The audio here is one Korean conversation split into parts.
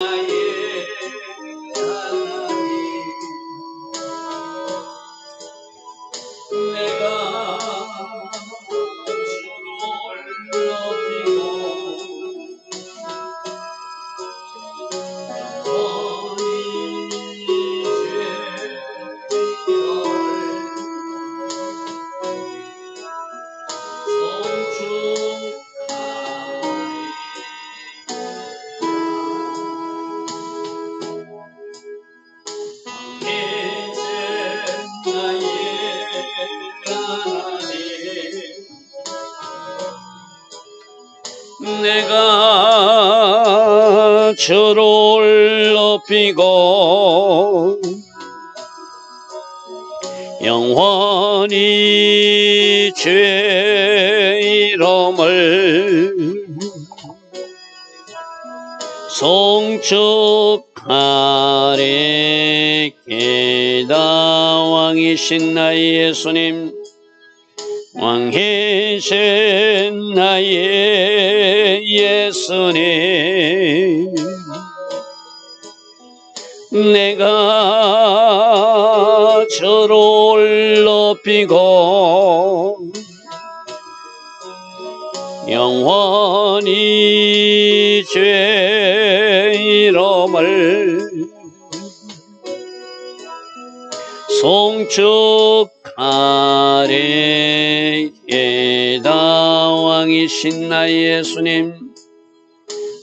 나 주를 높이고 영원히 죄 이름을 송축하리. 게다 왕이신 나의 예수님 왕이신 나의 예수님 내가 저를 높이고 영원히 죄 이름을 송축하리 예다 왕이신 나의 예수님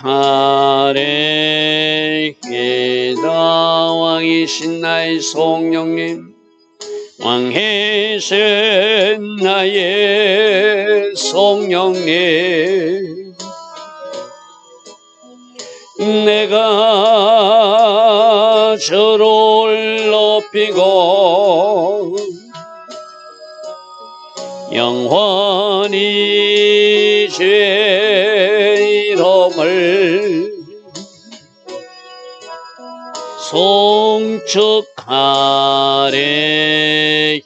하리 게다 왕이신 나의 성령님 왕이신 나의 성령님. 내가 저를 높이고 영원히 축하리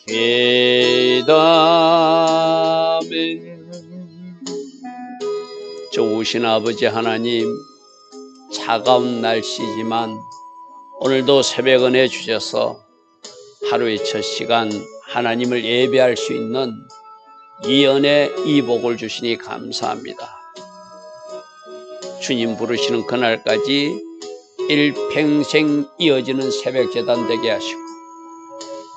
기다멘 좋으신 아버지 하나님 차가운 날씨지만 오늘도 새벽 은혜 주셔서 하루의 첫 시간 하나님을 예배할 수 있는 이 은혜 이 복을 주시니 감사합니다. 주님 부르시는 그날까지 일평생 이어지는 새벽 재단 되게 하시고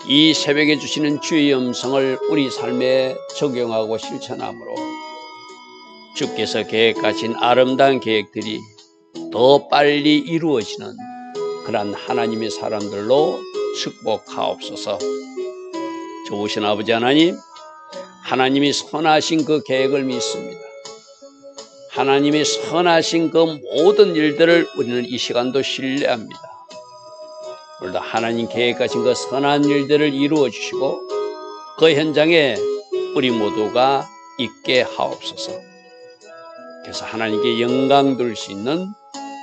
이 새벽에 주시는 주의 음성을 우리 삶에 적용하고 실천함으로 주께서 계획하신 아름다운 계획들이 더 빨리 이루어지는 그러한 하나님의 사람들로 축복하옵소서. 좋으신 아버지 하나님, 하나님이 선하신 그 계획을 믿습니다. 하나님이 선하신 그 모든 일들을 우리는 이 시간도 신뢰합니다. 오늘도 하나님 계획하신 그 선한 일들을 이루어 주시고 그 현장에 우리 모두가 있게 하옵소서. 그래서 하나님께 영광 돌 수 있는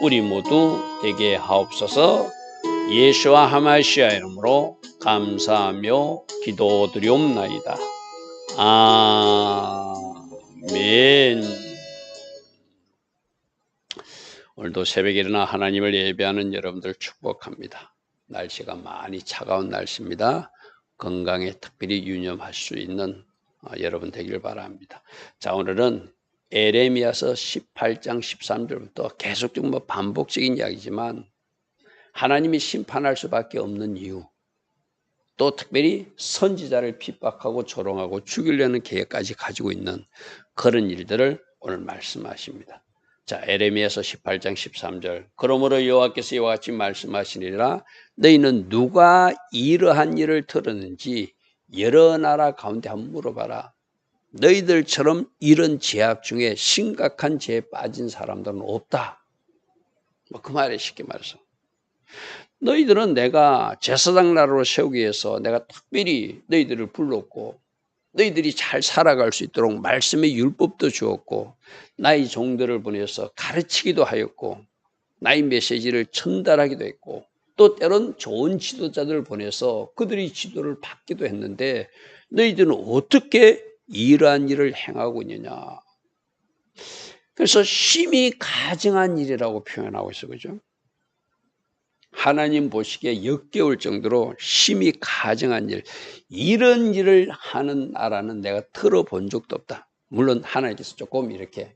우리 모두 되게 하옵소서. 예수와 하마시아 이름으로 감사하며 기도드리옵나이다. 아멘. 오늘도 새벽에 일어나 하나님을 예배하는 여러분들 축복합니다. 날씨가 많이 차가운 날씨입니다. 건강에 특별히 유념할 수 있는 어, 여러분 되길 바랍니다. 자, 오늘은 에레미야서 18장 13절부터 계속적으로 뭐 반복적인 이야기지만 하나님이 심판할 수밖에 없는 이유 또 특별히 선지자를 핍박하고 조롱하고 죽이려는 계획까지 가지고 있는 그런 일들을 오늘 말씀하십니다. 자, 에레미야서 18장 13절. 그러므로 여호와께서 이와 같이 말씀하시니라 너희는 누가 이러한 일을 들었는지 여러 나라 가운데 한번 물어봐라. 너희들처럼 이런 죄악 중에 심각한 죄에 빠진 사람들은 없다. 뭐 그 말에 쉽게 말해서 너희들은 내가 제사장 나라로 세우기 위해서 내가 특별히 너희들을 불렀고 너희들이 잘 살아갈 수 있도록 말씀의 율법도 주었고 나의 종들을 보내서 가르치기도 하였고 나의 메시지를 전달하기도 했고 또 때론 좋은 지도자들을 보내서 그들이 지도를 받기도 했는데 너희들은 어떻게 이러한 일을 행하고 있느냐 그래서 심히 가증한 일이라고 표현하고 있어 그죠? 하나님 보시기에 역겨울 정도로 심히 가증한 일, 이런 일을 하는 나라는 내가 들어본 적도 없다. 물론 하나님께서 조금 이렇게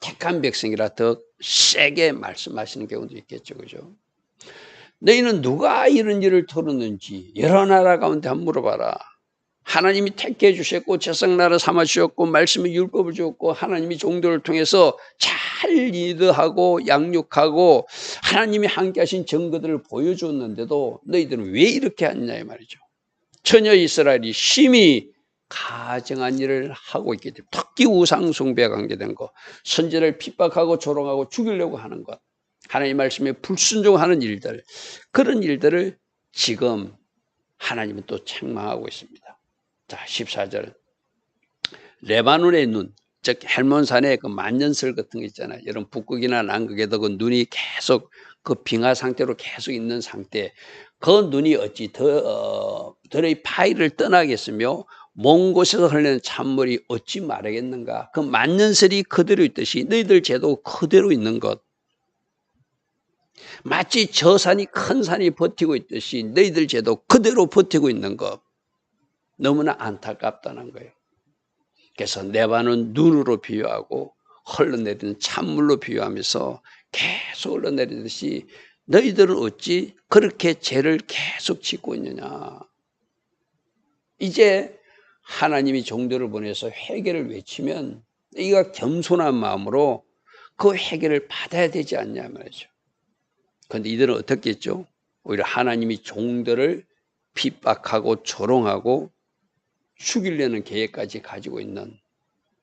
택한 백성이라 더 세게 말씀하시는 경우도 있겠죠. 그죠? 너희는 누가 이런 일을 털었는지 여러 나라 가운데 한번 물어봐라. 하나님이 택해 주셨고 제성나라 삼아 주셨고 말씀의 율법을 주었고 하나님이 종들을 통해서 잘 리드하고 양육하고 하나님이 함께 하신 증거들을 보여주었는데도 너희들은 왜 이렇게 하느냐 이 말이죠. 처녀 이스라엘이 심히 가정한 일을 하고 있기 때문에 특히 우상 숭배에 관계된 것, 선제를 핍박하고 조롱하고 죽이려고 하는 것, 하나님 말씀에 불순종하는 일들, 그런 일들을 지금 하나님은 또 책망하고 있습니다. 자, 14절. 레바논의 눈, 즉 헬몬산의 그 만년설 같은 거 있잖아요. 여러분 북극이나 남극에도 그 눈이 계속 그 빙하 상태로 계속 있는 상태. 그 눈이 어찌 더, 어, 들의 파이를 떠나겠으며 먼 곳에서 흘리는 찬물이 어찌 마르겠는가. 그 만년설이 그대로 있듯이 너희들 제도 그대로 있는 것. 마치 저 산이 큰 산이 버티고 있듯이 너희들 제도 그대로 버티고 있는 것. 너무나 안타깝다는 거예요. 그래서 네바는 눈으로 비유하고 흘러내리는 찬물로 비유하면서 계속 흘러내리듯이 너희들은 어찌 그렇게 죄를 계속 짓고 있느냐. 이제 하나님이 종들을 보내서 회개를 외치면 이가 겸손한 마음으로 그 회개를 받아야 되지 않냐 말이죠. 그런데 이들은 어떻게 했죠? 오히려 하나님이 종들을 핍박하고 조롱하고 죽이려는 계획까지 가지고 있는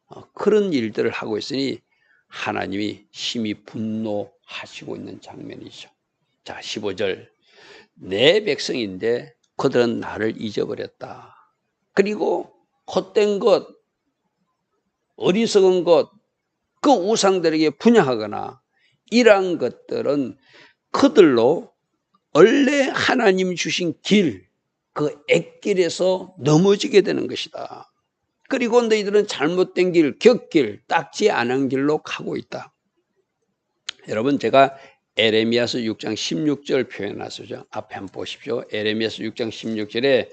어, 그런 일들을 하고 있으니 하나님이 심히 분노하시고 있는 장면이죠. 자, 15절. 내 백성인데 그들은 나를 잊어버렸다. 그리고 헛된 것, 어리석은 것, 그 우상들에게 분양하거나 이러한 것들은 그들로 원래 하나님 주신 길, 그 액길에서 넘어지게 되는 것이다. 그리고 너희들은 잘못된 길, 격길, 닦지 않은 길로 가고 있다. 여러분 제가 에레미야서 6장 16절 표현하시죠. 앞에 한번 보십시오. 에레미야서 6장 16절에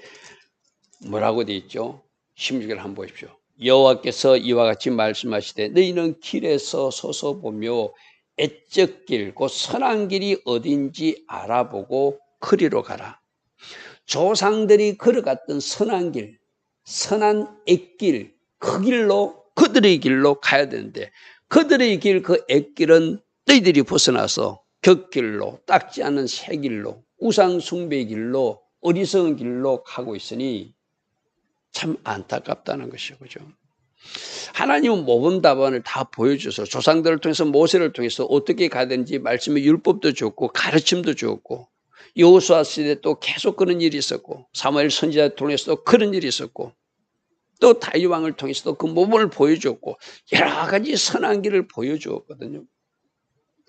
뭐라고 되어 있죠? 16절 한번 보십시오. 여호와께서 이와 같이 말씀하시되 너희는 길에서 서서 보며 애적 길, 곧 선한 길이 어딘지 알아보고 그리로 가라. 조상들이 걸어갔던 선한 길, 선한 액길, 그 길로 그들의 길로 가야 되는데 그들의 길, 그 액길은 너희들이 벗어나서 격길로, 닦지 않은 새 길로, 우상 숭배 길로, 어리석은 길로 가고 있으니 참 안타깝다는 것이죠. 그죠? 하나님은 모범 답안을 다 보여줘서 조상들을 통해서 모세를 통해서 어떻게 되는지 말씀의 율법도 줬고 가르침도 줬고 여호수아 시대 또 계속 그런 일이 있었고 사무엘 선지자 통해서도 그런 일이 있었고 또 다윗 왕을 통해서도 그 모범을 보여줬고 여러 가지 선한 길을 보여주었거든요.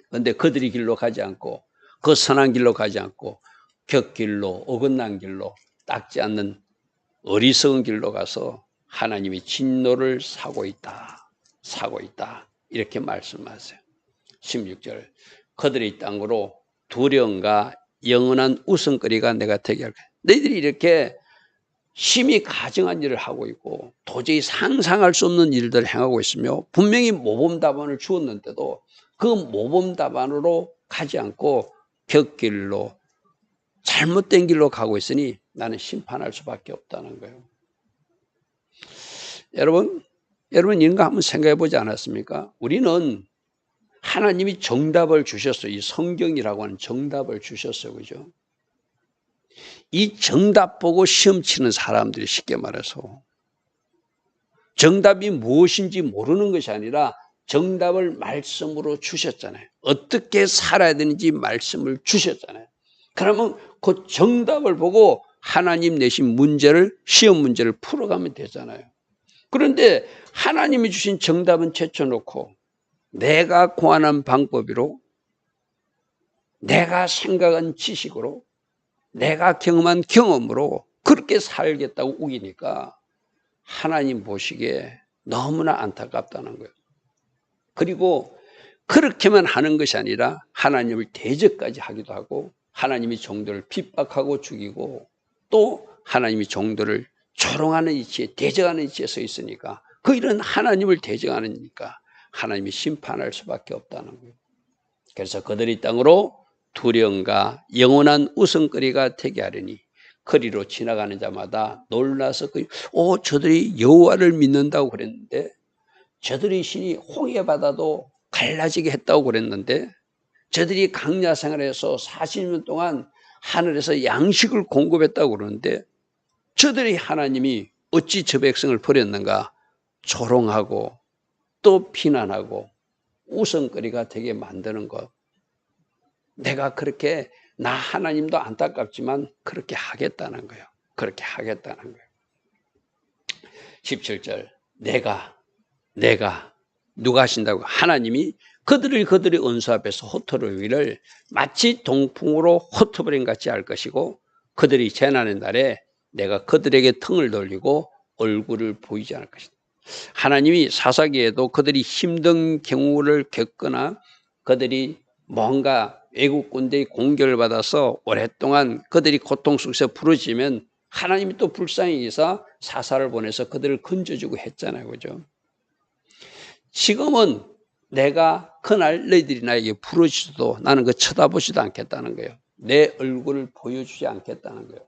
그런데 그들이 길로 가지 않고 그 선한 길로 가지 않고 격길로 어긋난 길로 닦지 않는 어리석은 길로 가서 하나님이 진노를 사고 있다. 사고 있다. 이렇게 말씀하세요. 16절. 그들의 땅으로 두려움과 영원한 웃음거리가 내가 되게 할 거야. 너희들이 이렇게 심히 가증한 일을 하고 있고 도저히 상상할 수 없는 일들을 행하고 있으며 분명히 모범 답안을 주었는데도 그 모범 답안으로 가지 않고 격길로 잘못된 길로 가고 있으니 나는 심판할 수밖에 없다는 거예요. 여러분, 여러분 거 한번 생각해 보지 않았습니까? 우리는 하나님이 정답을 주셨어요. 이 성경이라고 하는 정답을 주셨어요. 그죠? 이 정답 보고 시험 치는 사람들이 쉽게 말해서 정답이 무엇인지 모르는 것이 아니라 정답을 말씀으로 주셨잖아요. 어떻게 살아야 되는지 말씀을 주셨잖아요. 그러면 그 정답을 보고 하나님 내신 문제를 시험 문제를 풀어가면 되잖아요. 그런데 하나님이 주신 정답은 제쳐놓고 내가 고안한 방법으로 내가 생각한 지식으로 내가 경험한 경험으로 그렇게 살겠다고 우기니까 하나님 보시기에 너무나 안타깝다는 거예요. 그리고 그렇게만 하는 것이 아니라 하나님을 대적까지 하기도 하고 하나님이 종들을 핍박하고 죽이고 또 하나님이 종들을 조롱하는 위치에 대적하는 위치에 서 있으니까 그 일은 하나님을 대적하니까 하나님이 심판할 수밖에 없다는 거예요. 그래서 그들이 땅으로 두려움과 영원한 우승거리가 되게 하려니 거리로 지나가는 자마다 놀라서 그, 오 저들이 여호와를 믿는다고 그랬는데 저들이 신이 홍해 바다도 갈라지게 했다고 그랬는데 저들이 강야 생활에서 40년 동안 하늘에서 양식을 공급했다고 그러는데 저들이 하나님이 어찌 저 백성을 버렸는가 조롱하고 또 비난하고 우성거리가 되게 만드는 것. 내가 그렇게 나 하나님도 안타깝지만 그렇게 하겠다는 거예요. 그렇게 하겠다는 거예요. 17절 내가 내가 누가 하신다고 하나님이 그들을 그들의 은수 앞에서 흩어를 위를 마치 동풍으로 흩어버린 같이 할 것이고 그들이 재난의 날에 내가 그들에게 턱을 돌리고 얼굴을 보이지 않을 것이다. 하나님이 사사기에도 그들이 힘든 경우를 겪거나 그들이 뭔가 외국 군대의 공격을 받아서 오랫동안 그들이 고통 속에서 부러지면 하나님이 또 불쌍히 여사 사사를 보내서 그들을 건져주고 했잖아요. 그죠? 지금은 내가 그날 너희들이 나에게 부러지도 나는 그 쳐다보지도 않겠다는 거예요. 내 얼굴을 보여주지 않겠다는 거예요.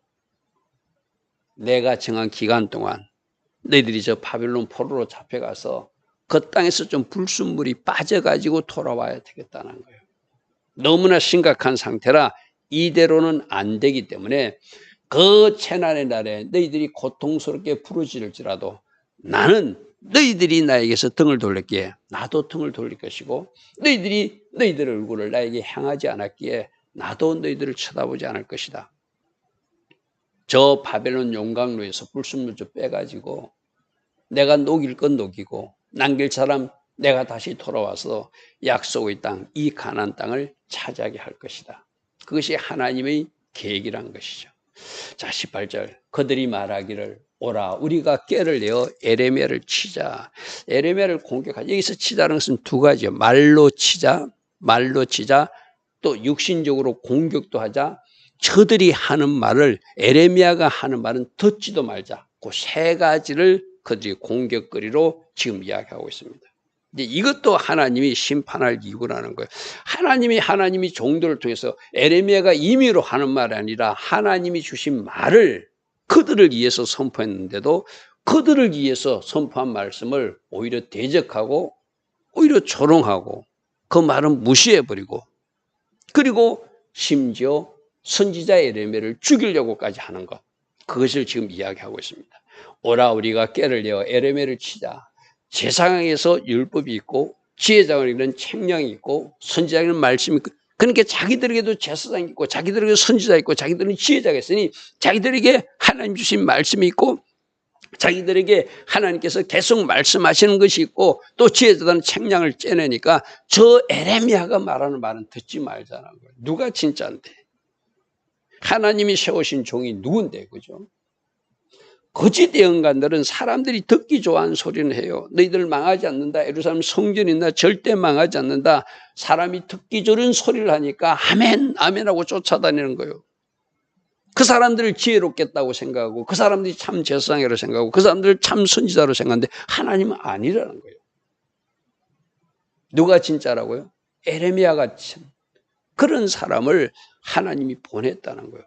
내가 정한 기간 동안 너희들이 저 바빌론 포로로 잡혀가서 그 땅에서 좀 불순물이 빠져가지고 돌아와야 되겠다는 거예요. 너무나 심각한 상태라 이대로는 안 되기 때문에 그 재난의 날에 너희들이 고통스럽게 부르짖을지라도 나는 너희들이 나에게서 등을 돌렸기에 나도 등을 돌릴 것이고 너희들이 너희들 얼굴을 나에게 향하지 않았기에 나도 너희들을 쳐다보지 않을 것이다. 저 바벨론 용광로에서 불순물 좀 빼가지고 내가 녹일 건 녹이고 남길 사람 내가 다시 돌아와서 약속의 땅, 이 가난 땅을 차지하게 할 것이다. 그것이 하나님의 계획이란 것이죠. 자, 18절. 그들이 말하기를 오라 우리가 깨를 내어 에레미야를 치자. 에레미야를 공격하자. 여기서 치자는 것은 두 가지요. 말로 치자, 말로 치자. 또 육신적으로 공격도 하자. 저들이 하는 말을 에레미야가 하는 말은 듣지도 말자. 그 세 가지를 그들이 공격거리로 지금 이야기하고 있습니다. 이제 이것도 하나님이 심판할 이유라는 거예요. 하나님이 하나님이 종들을 통해서 에레미야가 임의로 하는 말이 아니라 하나님이 주신 말을 그들을 위해서 선포했는데도 그들을 위해서 선포한 말씀을 오히려 대적하고 오히려 조롱하고 그 말은 무시해버리고 그리고 심지어 선지자 에레미야를 죽이려고까지 하는 것 그것을 지금 이야기하고 있습니다. 오라 우리가 깨를 내어 에레미야를 치자 세상에서 율법이 있고 지혜자에게는 책령이 있고 선지자에게는 말씀이 있고 그러니까 자기들에게도 제사장이 있고 자기들에게 선지자 있고 자기들은 지혜자가 있으니 자기들에게 하나님 주신 말씀이 있고 자기들에게 하나님께서 계속 말씀하시는 것이 있고 또 지혜자들은 책량을 째내니까 저 에레미야가 말하는 말은 듣지 말자는 거예요. 누가 진짜인데? 하나님이 세우신 종이 누군데 그죠? 거짓 예언가들은 사람들이 듣기 좋아하는 소리는 해요. 너희들 망하지 않는다. 예루살렘 성전이 있나 절대 망하지 않는다. 사람이 듣기 좋은 소리를 하니까 아멘, 아멘하고 쫓아다니는 거예요. 그 사람들을 지혜롭겠다고 생각하고 그 사람들이 참 제사장이라고 생각하고 그 사람들을 참 선지자로 생각하는데 하나님은 아니라는 거예요. 누가 진짜라고요? 에레미야 같은 그런 사람을 하나님이 보냈다는 거예요.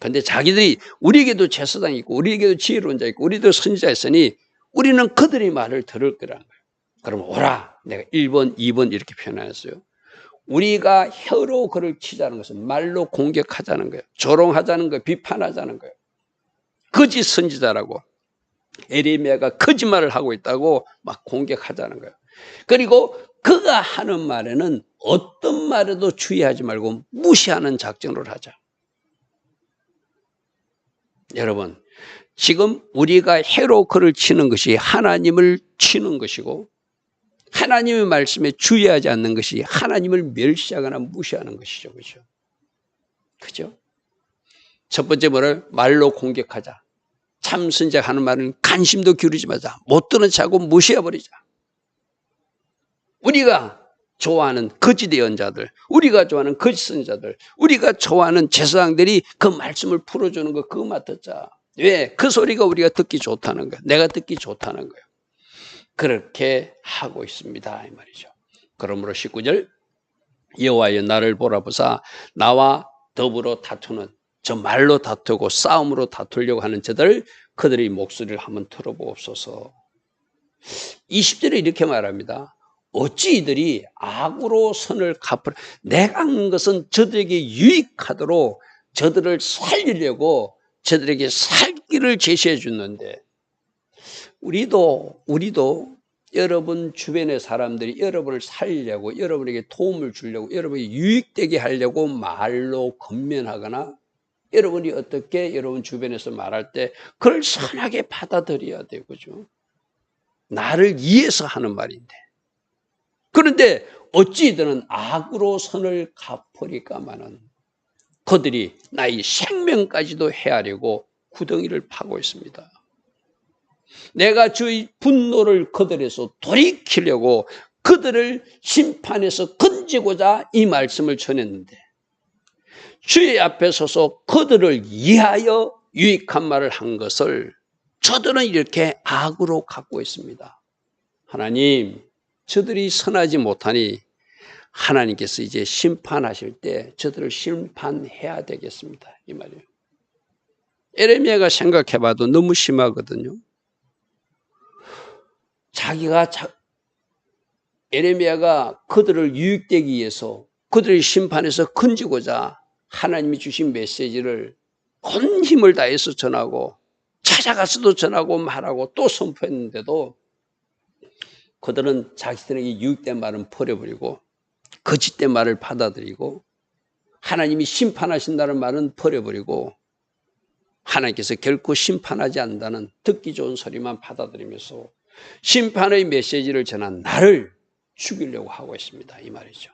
근데 자기들이 우리에게도 제사장이 있고 우리에게도 지혜로운 자 있고 우리도 선지자 있으니 우리는 그들의 말을 들을 거라는 거예요. 그럼 오라. 내가 1번, 2번 이렇게 표현했어요. 우리가 혀로 그를 치자는 것은 말로 공격하자는 거예요. 조롱하자는 거예요. 비판하자는 거예요. 거짓 선지자라고. 에레미야가 거짓말을 하고 있다고 막 공격하자는 거예요. 그리고 그가 하는 말에는 어떤 말에도 주의하지 말고 무시하는 작전을 하자. 여러분, 지금 우리가 해로 그를 치는 것이 하나님을 치는 것이고 하나님의 말씀에 주의하지 않는 것이 하나님을 멸시하거나 무시하는 것이죠. 그죠? 그죠? 첫 번째 뭐를 말로 공격하자. 참선자 하는 말은 관심도 기울이지 마자. 못 들은 자고 무시해버리자. 우리가 좋아하는 거짓 예언자들, 우리가 좋아하는 거짓 선자들, 우리가 좋아하는 제사장들이 그 말씀을 풀어주는 거 그거 맡았자. 왜? 그 소리가 우리가 듣기 좋다는 거야. 내가 듣기 좋다는 거예요. 그렇게 하고 있습니다. 이 말이죠. 그러므로 19절 여호와여 나를 보라보사 나와 더불어 다투는 저 말로 다투고 싸움으로 다투려고 하는 저들 그들의 목소리를 한번 들어보옵소서. 20절에 이렇게 말합니다. 어찌 이들이 악으로 선을 갚으라. 내가 한 것은 저들에게 유익하도록 저들을 살리려고 저들에게 살 길을 제시해 주는데 우리도 우리도 여러분 주변의 사람들이 여러분을 살리려고 여러분에게 도움을 주려고 여러분이 유익되게 하려고 말로 건면하거나 여러분이 어떻게 여러분 주변에서 말할 때 그걸 선하게 받아들여야 되고? 나를 위해서 하는 말인데 그런데 어찌 이들은 악으로 선을 갚으리까마는 그들이 나의 생명까지도 헤아리고 구덩이를 파고 있습니다. 내가 주의 분노를 그들에서 돌이키려고 그들을 심판에서 건지고자 이 말씀을 전했는데 주의 앞에 서서 그들을 이하여 유익한 말을 한 것을 저들은 이렇게 악으로 갖고 있습니다. 하나님, 저들이 선하지 못하니 하나님께서 이제 심판하실 때 저들을 심판해야 되겠습니다. 이 말이에요. 에레미야가 생각해봐도 너무 심하거든요. 자기가 자, 에레미야가 그들을 유익되기 위해서 그들의 심판에서 건지고자 하나님이 주신 메시지를 온 힘을 다해서 전하고 찾아가서도 전하고 말하고 또 선포했는데도 그들은 자기들에게 유익된 말은 버려버리고 거짓된 말을 받아들이고 하나님이 심판하신다는 말은 버려버리고 하나님께서 결코 심판하지 않는다는 듣기 좋은 소리만 받아들이면서 심판의 메시지를 전한 나를 죽이려고 하고 있습니다. 이 말이죠.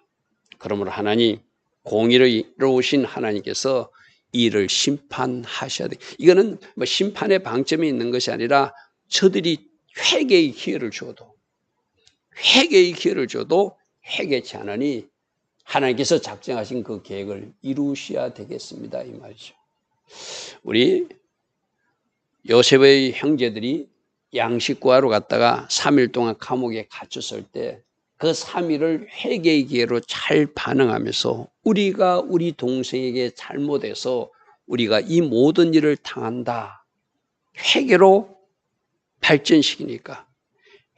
그러므로 하나님, 공의로우신 하나님께서 이를 심판하셔야 돼. 이거는 뭐 심판의 방점이 있는 것이 아니라 저들이 회개의 기회를 줘도 회개의 기회를 줘도 회개치 않으니 하나님께서 작정하신 그 계획을 이루셔야 되겠습니다. 이 말이죠. 우리 요셉의 형제들이 양식 구하러 갔다가 3일 동안 감옥에 갇혔을 때 그 3일을 회개의 기회로 잘 반응하면서 우리가 우리 동생에게 잘못해서 우리가 이 모든 일을 당한다. 회개로 발전시키니까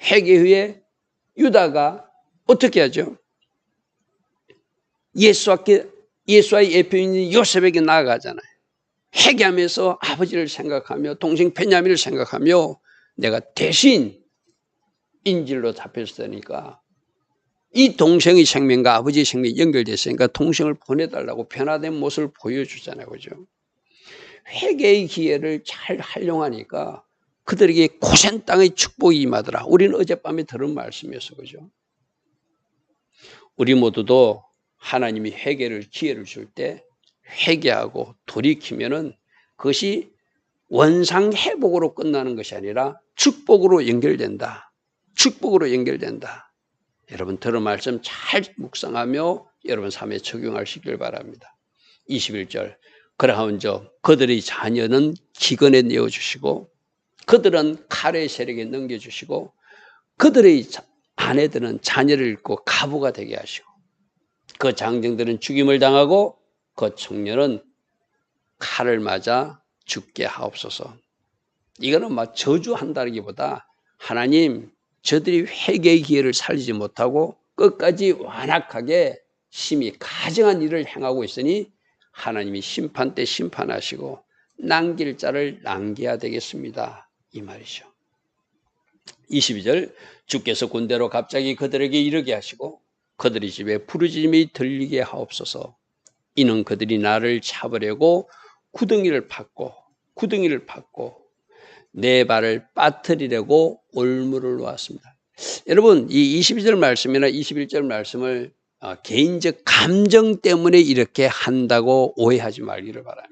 회개 후에 유다가 어떻게 하죠? 예수와께 예수와의 예표인 요셉에게 나아가잖아요. 회개하면서 아버지를 생각하며 동생 베냐민을 생각하며 내가 대신 인질로 잡혔으니까 이 동생의 생명과 아버지의 생명이 연결됐으니까 동생을 보내달라고 변화된 모습을 보여주잖아요. 그죠? 회개의 기회를 잘 활용하니까 그들에게 고센 땅의 축복이 임하더라. 우리는 어젯밤에 들은 말씀이었어. 그죠? 우리 모두도 하나님이 회개를 기회를 줄 때 회개하고 돌이키면은 그것이 원상 회복으로 끝나는 것이 아니라 축복으로 연결된다. 축복으로 연결된다. 여러분 들은 말씀 잘 묵상하며 여러분 삶에 적용하시길 바랍니다. 21절 그러하온저 그들의 자녀는 기근에 내어주시고 그들은 칼의 세력에 넘겨주시고 그들의 아내들은 자녀를 잃고 가부가 되게 하시고 그 장정들은 죽임을 당하고 그 청년은 칼을 맞아 죽게 하옵소서. 이거는 막 저주한다기보다 하나님 저들이 회개의 기회를 살리지 못하고 끝까지 완악하게 심히 가정한 일을 행하고 있으니 하나님이 심판 때 심판하시고 남길 자를 남겨야 되겠습니다. 이 말이죠. 22절 주께서 군대로 갑자기 그들에게 이르게 하시고 그들의 집에 부르짖음이 들리게 하옵소서 이는 그들이 나를 잡으려고 구덩이를 팠고 구덩이를 팠고 내 발을 빠뜨리려고 올무를 놓았습니다. 여러분 이 22절 말씀이나 21절 말씀을 어, 개인적 감정 때문에 이렇게 한다고 오해하지 말기를 바랍니다.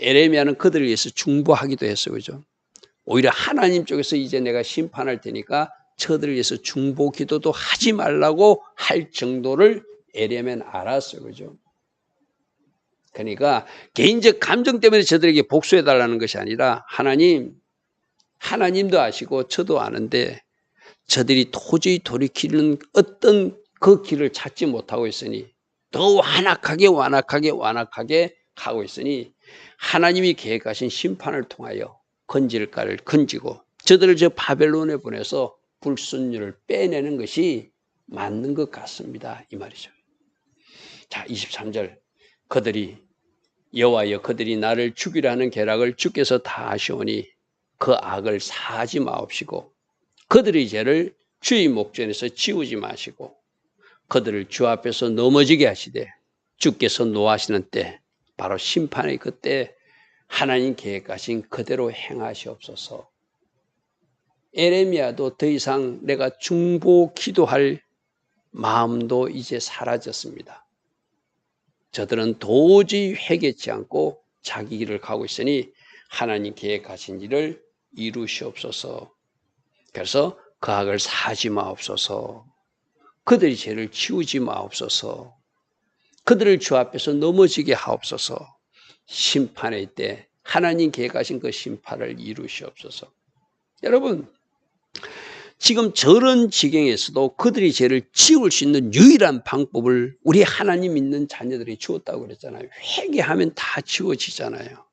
에레미야는 그들을 위해서 중보하기도 했어요. 그죠? 오히려 하나님 쪽에서 이제 내가 심판할 테니까 저들을 위해서 중보 기도도 하지 말라고 할 정도를 에레미야는 알았어요. 그죠? 그러니까 개인적 감정 때문에 저들에게 복수해 달라는 것이 아니라 하나님 하나님도 아시고 저도 아는데 저들이 도저히 돌이키는 어떤 그 길을 찾지 못하고 있으니 더 완악하게 완악하게 완악하게 가고 있으니 하나님이 계획하신 심판을 통하여 건질까를 건지고 저들을 저 바벨론에 보내서 불순율을 빼내는 것이 맞는 것 같습니다. 이 말이죠. 자, 23절. 그들이 여호와여 그들이 나를 죽이려 하는 계략을 주께서 다 아시오니 그 악을 사지 마옵시고 그들의 죄를 주의 목전에서 지우지 마시고 그들을 주 앞에서 넘어지게 하시되 주께서 노하시는 때 바로 심판의 그때 하나님 계획하신 그대로 행하시옵소서. 에레미야도 더 이상 내가 중보 기도할 마음도 이제 사라졌습니다. 저들은 도저히 회개치 않고 자기 길을 가고 있으니 하나님 계획하신 일을 이루시옵소서. 그래서 그 악을 사지 마옵소서. 그들이 죄를 치우지 마옵소서. 그들을 주 앞에서 넘어지게 하옵소서. 심판의 때 하나님 계획하신 그 심판을 이루시옵소서. 여러분, 지금 저런 지경에서도 그들이 죄를 치울 수 있는 유일한 방법을 우리 하나님 믿는 자녀들이 주었다고 그랬잖아요. 회개하면 다 치워지잖아요.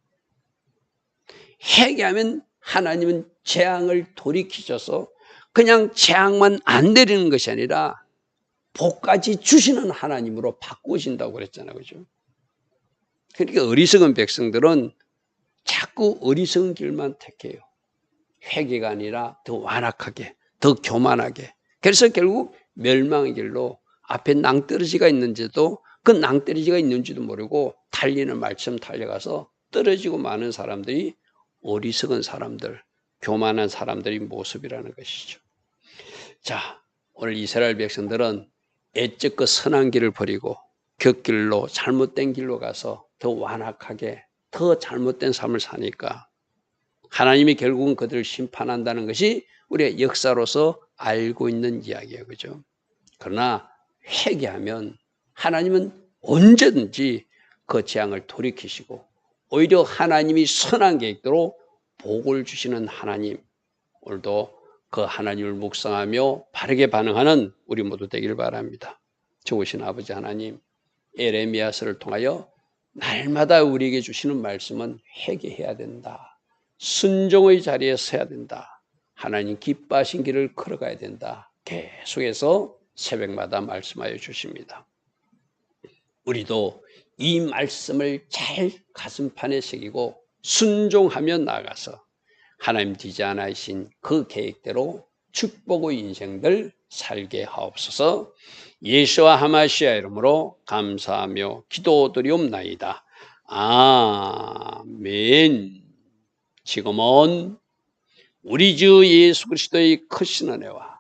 회개하면 하나님은 재앙을 돌이키셔서 그냥 재앙만 안 내리는 것이 아니라 복까지 주시는 하나님으로 바꾸신다고 그랬잖아요. 그죠? 그러니까 어리석은 백성들은 자꾸 어리석은 길만 택해요. 회개가 아니라 더 완악하게, 더 교만하게. 그래서 결국 멸망의 길로 앞에 낭떠러지가 있는지도 그 낭떠러지가 있는지도 모르고 달리는 말처럼 달려가서 떨어지고 많은 사람들이 어리석은 사람들, 교만한 사람들의 모습이라는 것이죠. 자, 오늘 이스라엘 백성들은 애적 그 선한 길을 버리고 곁길로 잘못된 길로 가서 더 완악하게 더 잘못된 삶을 사니까 하나님이 결국은 그들을 심판한다는 것이 우리의 역사로서 알고 있는 이야기예요. 그죠? 그러나 회개하면 하나님은 언제든지 그 재앙을 돌이키시고 오히려 하나님이 선한 계획대로 복을 주시는 하나님 오늘도 그 하나님을 묵상하며 바르게 반응하는 우리 모두 되기를 바랍니다. 좋으신 아버지 하나님, 에레미야서를 통하여 날마다 우리에게 주시는 말씀은 회개해야 된다. 순종의 자리에 서야 된다. 하나님 기뻐하신 길을 걸어가야 된다. 계속해서 새벽마다 말씀하여 주십니다. 우리도 이 말씀을 잘 가슴판에 새기고 순종하며 나가서 하나님 디자인하신 그 계획대로 축복의 인생들 살게 하옵소서 예수와 하마시아 이름으로 감사하며 기도드리옵나이다. 아멘. 지금은 우리 주 예수 그리스도의 크신 은혜와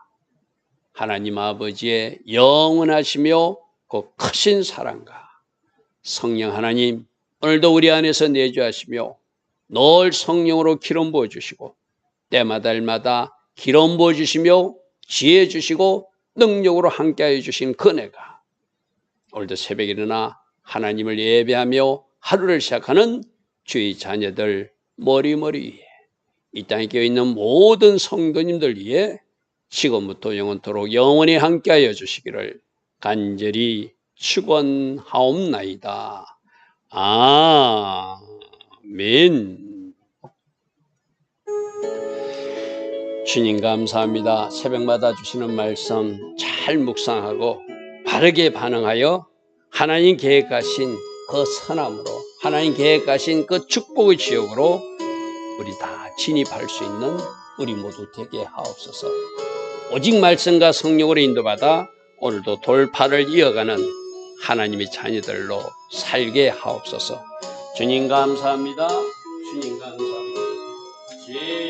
하나님 아버지의 영원하시며 그 크신 사랑과 성령 하나님 오늘도 우리 안에서 내주하시며 늘 성령으로 기름 부어 주시고 때마다 일마다 기름 부어 주시며 지혜 주시고 능력으로 함께하여 주신 그네가 오늘도 새벽에 일어나 하나님을 예배하며 하루를 시작하는 주의 자녀들 머리머리 이 땅에 깨어있는 모든 성도님들 위해 지금부터 영원토록 영원히 함께하여 주시기를 간절히 축원하옵나이다. 아 멘. 주님 감사합니다. 새벽마다 주시는 말씀 잘 묵상하고 바르게 반응하여 하나님 계획하신 그 선함으로 하나님 계획하신 그 축복의 지역으로 우리 다 진입할 수 있는 우리 모두 되게 하옵소서. 오직 말씀과 성령으로 인도받아 오늘도 돌파를 이어가는 하나님의 자녀들로 살게 하옵소서. 주님 감사합니다. 주님 감사합니다. 주